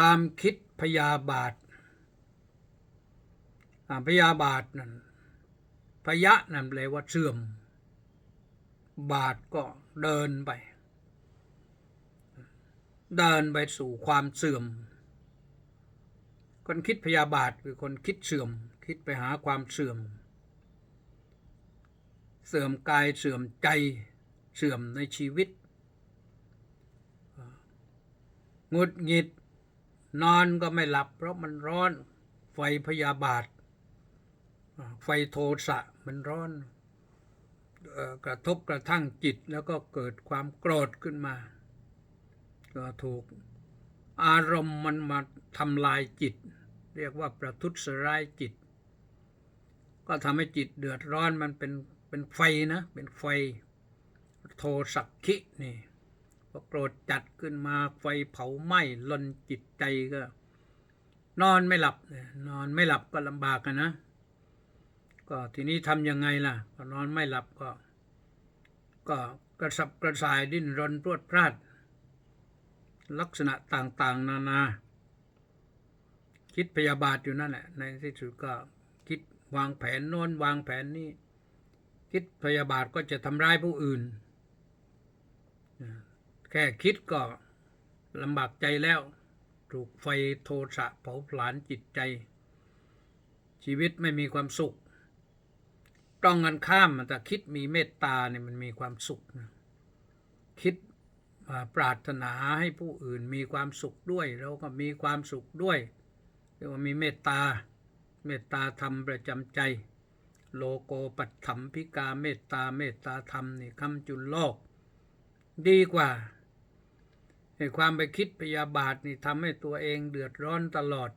ความคิดพยาบาทพยาบาทนั่นพยะนั่นแปลว่าเสื่อม บาทก็เดินไป เดินไปสู่ความเสื่อม คนคิดพยาบาทคือคนคิดเสื่อม คิดไปหาความเสื่อม เสื่อมกายเสื่อมใจเสื่อมในชีวิตงุดหงิด นอนก็ไม่หลับ เพราะมันร้อน ไฟพยาบาท ไฟโทสะมันร้อนกระทบกระทั่งจิตแล้วก็เกิดความโกรธขึ้นมา ก็ถูกอารมณ์มันมาทำลายจิต เรียกว่าประทุษร้ายจิต ก็ทำให้จิตเดือดร้อนมันเป็นเป็นไฟนะ เป็นไฟโทสักขินี่ อโกรธจัดขึ้นมาไฟเผาไหม้ลนจิตใจก็ นอนไม่หลับนอนไม่หลับก็ลำบากอะนะ ก็ทีนี้ทำยังไงล่ะพอนอนไม่หลับก็ ก็กระสับกระส่ายดิ้นรนรวดพลาด ลักษณะต่างๆ นานา คิดพยาบาทอยู่นั่นแหละ ในที่สุดก็คิดวางแผนโน้นวางแผนนี้ คิดพยาบาทก็จะทำร้ายผู้อื่น แค่คิดก็ลำบากใจแล้ว ถูกไฟโทสะเผาผลาญจิตใจ ชีวิตไม่มีความสุข ต้องกันข้ามแต่คิดมีเมตตาเนี่ยมันมีความสุขนะคิดปรารถนาให้ผู้อื่นมีความสุขด้วยเราก็มีความสุขด้วยเรียกว่ามีเมตตา เมตตาธรรมประจำใจ โลโกปัตถมพิกาเมตตาเมตตาธรรมนี่คำจุนโลก ดีกว่าให้ความไปคิดพยาบาทนี่ทำให้ตัวเองเดือดร้อนตลอด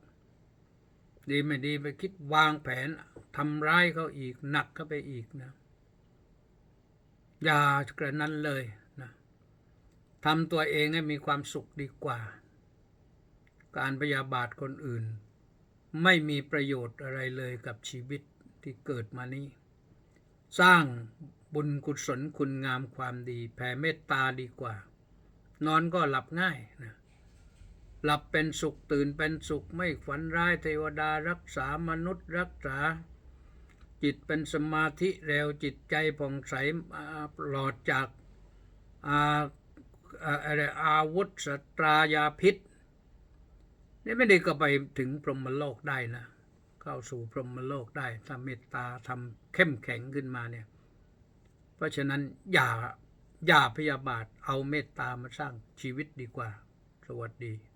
ดีไม่ดีไปคิดวางแผนทำร้ายเขาอีกหนักเข้าไปอีกนะอย่ากระนั้นเลยนะทำตัวเองให้มีความสุขดีกว่า การพยาบาทคนอื่น ไม่มีประโยชน์อะไรเลยกับชีวิตที่เกิดมานี้ สร้าง บุญกุศลคุณงามความดีแผ่เมตตาดีกว่า นอนก็หลับง่ายนะหลับเป็นสุขตื่นเป็นสุขไม่ฝันร้ายเทวดารักษามนุษย์รักษา จิตเป็นสมาธิเร็วจิตใจผ่องใสปลอดจากอาอาอะไรอาวุธสตรายาพิษนี่ไม่ได้ก็ไปถึงพรหมโลกได้นะ เข้าสู่พรหมโลกได้ถ้าเมตตาทำเข้มแข็งขึ้นมาเนี่ย เพราะฉะนั้นอย่าอย่าพยาบาทเอาเมตตามาสร้างชีวิตดีกว่า สวัสดี